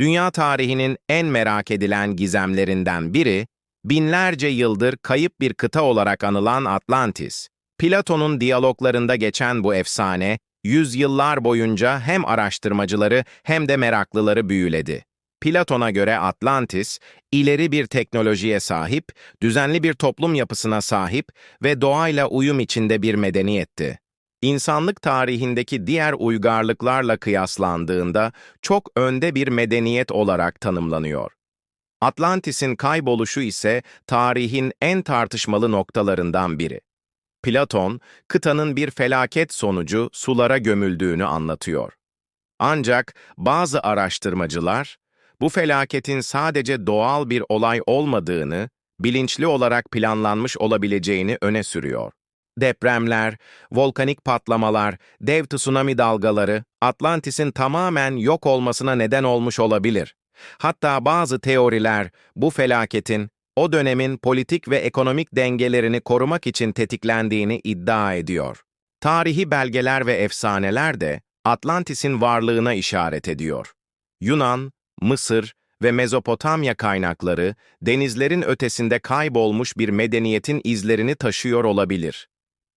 Dünya tarihinin en merak edilen gizemlerinden biri, binlerce yıldır kayıp bir kıta olarak anılan Atlantis. Platon'un diyaloglarında geçen bu efsane, yüzyıllar boyunca hem araştırmacıları hem de meraklıları büyüledi. Platon'a göre Atlantis, ileri bir teknolojiye sahip, düzenli bir toplum yapısına sahip ve doğayla uyum içinde bir medeniyetti. İnsanlık tarihindeki diğer uygarlıklarla kıyaslandığında çok önde bir medeniyet olarak tanımlanıyor. Atlantis'in kayboluşu ise tarihin en tartışmalı noktalarından biri. Platon, kıtanın bir felaket sonucu sulara gömüldüğünü anlatıyor. Ancak bazı araştırmacılar, bu felaketin sadece doğal bir olay olmadığını, bilinçli olarak planlanmış olabileceğini öne sürüyor. Depremler, volkanik patlamalar, dev tsunami dalgaları Atlantis'in tamamen yok olmasına neden olmuş olabilir. Hatta bazı teoriler bu felaketin o dönemin politik ve ekonomik dengelerini korumak için tetiklendiğini iddia ediyor. Tarihi belgeler ve efsaneler de Atlantis'in varlığına işaret ediyor. Yunan, Mısır ve Mezopotamya kaynakları denizlerin ötesinde kaybolmuş bir medeniyetin izlerini taşıyor olabilir.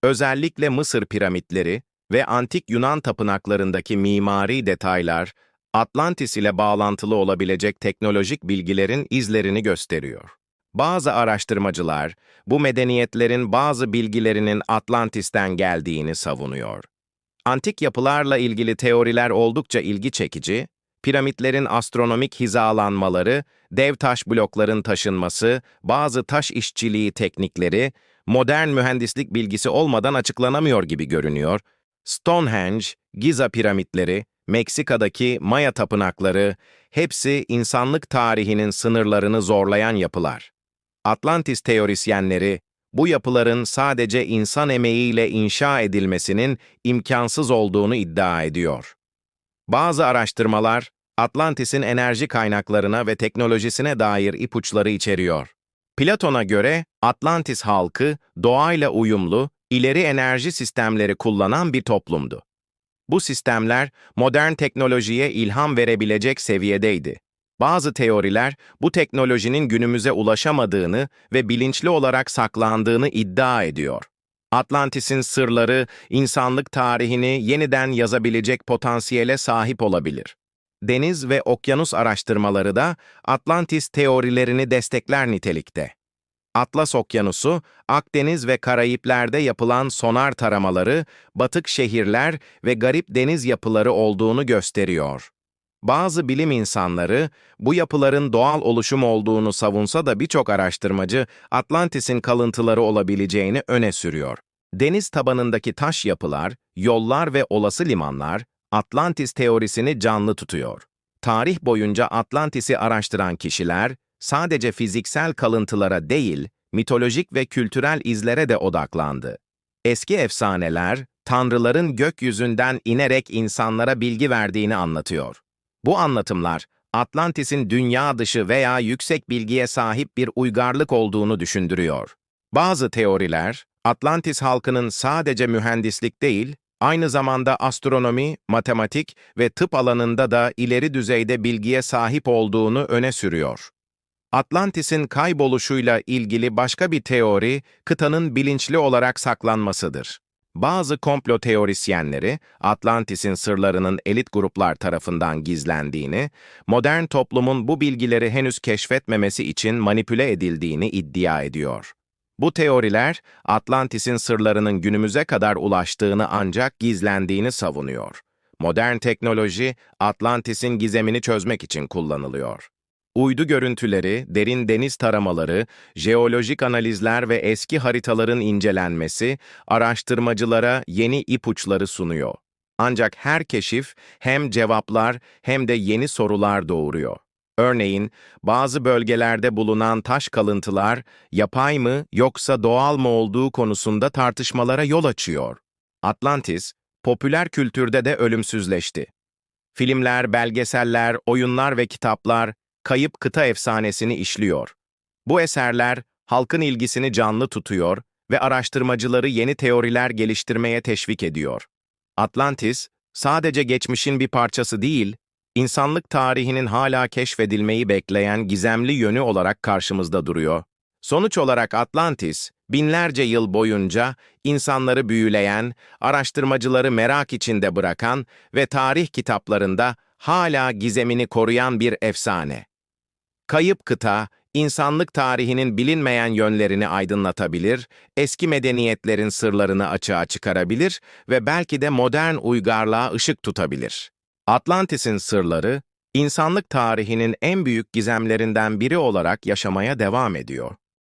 Özellikle Mısır piramitleri ve antik Yunan tapınaklarındaki mimari detaylar, Atlantis ile bağlantılı olabilecek teknolojik bilgilerin izlerini gösteriyor. Bazı araştırmacılar, bu medeniyetlerin bazı bilgilerinin Atlantis'ten geldiğini savunuyor. Antik yapılarla ilgili teoriler oldukça ilgi çekici, piramitlerin astronomik hizalanmaları, dev taş blokların taşınması, bazı taş işçiliği teknikleri, modern mühendislik bilgisi olmadan açıklanamıyor gibi görünüyor. Stonehenge, Giza piramitleri, Meksika'daki Maya tapınakları, hepsi insanlık tarihinin sınırlarını zorlayan yapılar. Atlantis teorisyenleri, bu yapıların sadece insan emeğiyle inşa edilmesinin imkansız olduğunu iddia ediyor. Bazı araştırmalar, Atlantis'in enerji kaynaklarına ve teknolojisine dair ipuçları içeriyor. Platon'a göre Atlantis halkı doğayla uyumlu, ileri enerji sistemleri kullanan bir toplumdu. Bu sistemler modern teknolojiye ilham verebilecek seviyedeydi. Bazı teoriler bu teknolojinin günümüze ulaşamadığını ve bilinçli olarak saklandığını iddia ediyor. Atlantis'in sırları insanlık tarihini yeniden yazabilecek potansiyele sahip olabilir. Deniz ve okyanus araştırmaları da Atlantis teorilerini destekler nitelikte. Atlas Okyanusu, Akdeniz ve Karayipler'de yapılan sonar taramaları, batık şehirler ve garip deniz yapıları olduğunu gösteriyor. Bazı bilim insanları bu yapıların doğal oluşum olduğunu savunsa da birçok araştırmacı Atlantis'in kalıntıları olabileceğini öne sürüyor. Deniz tabanındaki taş yapılar, yollar ve olası limanlar Atlantis teorisini canlı tutuyor. Tarih boyunca Atlantis'i araştıran kişiler sadece fiziksel kalıntılara değil, mitolojik ve kültürel izlere de odaklandı. Eski efsaneler, tanrıların gökyüzünden inerek insanlara bilgi verdiğini anlatıyor. Bu anlatımlar, Atlantis'in dünya dışı veya yüksek bilgiye sahip bir uygarlık olduğunu düşündürüyor. Bazı teoriler, Atlantis halkının sadece mühendislik değil, aynı zamanda astronomi, matematik ve tıp alanında da ileri düzeyde bilgiye sahip olduğunu öne sürüyor. Atlantis'in kayboluşuyla ilgili başka bir teori, kıtanın bilinçli olarak saklanmasıdır. Bazı komplo teorisyenleri, Atlantis'in sırlarının elit gruplar tarafından gizlendiğini, modern toplumun bu bilgileri henüz keşfetmemesi için manipüle edildiğini iddia ediyor. Bu teoriler, Atlantis'in sırlarının günümüze kadar ulaştığını ancak gizlendiğini savunuyor. Modern teknoloji, Atlantis'in gizemini çözmek için kullanılıyor. Uydu görüntüleri, derin deniz taramaları, jeolojik analizler ve eski haritaların incelenmesi, araştırmacılara yeni ipuçları sunuyor. Ancak her keşif hem cevaplar hem de yeni sorular doğuruyor. Örneğin, bazı bölgelerde bulunan taş kalıntılar, yapay mı yoksa doğal mı olduğu konusunda tartışmalara yol açıyor. Atlantis, popüler kültürde de ölümsüzleşti. Filmler, belgeseller, oyunlar ve kitaplar, kayıp kıta efsanesini işliyor. Bu eserler, halkın ilgisini canlı tutuyor ve araştırmacıları yeni teoriler geliştirmeye teşvik ediyor. Atlantis, sadece geçmişin bir parçası değil, insanlık tarihinin hala keşfedilmeyi bekleyen gizemli yönü olarak karşımızda duruyor. Sonuç olarak Atlantis, binlerce yıl boyunca insanları büyüleyen, araştırmacıları merak içinde bırakan ve tarih kitaplarında hala gizemini koruyan bir efsane. Kayıp kıta, insanlık tarihinin bilinmeyen yönlerini aydınlatabilir, eski medeniyetlerin sırlarını açığa çıkarabilir ve belki de modern uygarlığa ışık tutabilir. Atlantis'in sırları, insanlık tarihinin en büyük gizemlerinden biri olarak yaşamaya devam ediyor.